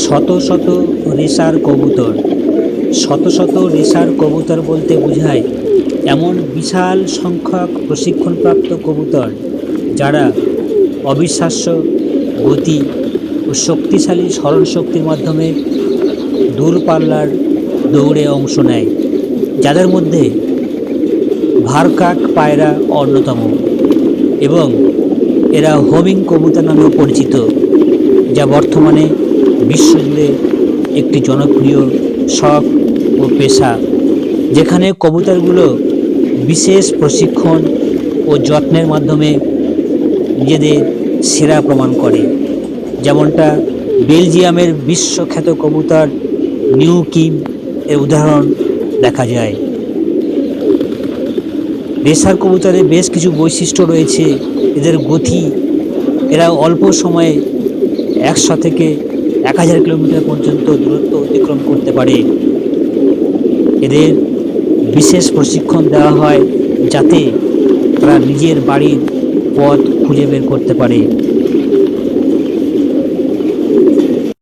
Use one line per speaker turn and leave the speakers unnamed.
শত শত রেসার কবুতর। শত শত রেসার কবুতর বলতে বোঝায় এমন বিশাল সংখ্যক প্রশিক্ষণপ্রাপ্ত কবুতর যারা অবিশ্বাস্য গতি ও শক্তিশালী স্মরণশক্তির মাধ্যমে দূরপাল্লার দৌড়ে অংশ নেয়, যাদের মধ্যে ভারকাক পায়রা অন্যতম এবং এরা হোমিং কবুতর নামেও পরিচিত, যা বর্তমানে বিশ্বজুড়ে একটি জনপ্রিয় শখ ও পেশা, যেখানে কবুতরগুলো বিশেষ প্রশিক্ষণ ও যত্নের মাধ্যমে নিজেদের সেরা প্রমাণ করে। যেমনটা বেলজিয়ামের বিশ্বখ্যাত কবুতর নিউ কিম এর উদাহরণ দেখা যায়। রেসার কবুতরে বেশ কিছু বৈশিষ্ট্য রয়েছে। এদের গতি, এরা অল্প সময়ে একশো থেকে এক হাজার কিলোমিটার পর্যন্ত দূরত্ব অতিক্রম করতে পারে। এদের বিশেষ প্রশিক্ষণ দেওয়া হয় যাতে তারা নিজের বাড়ির পথ খুঁজে বের করতে পারে।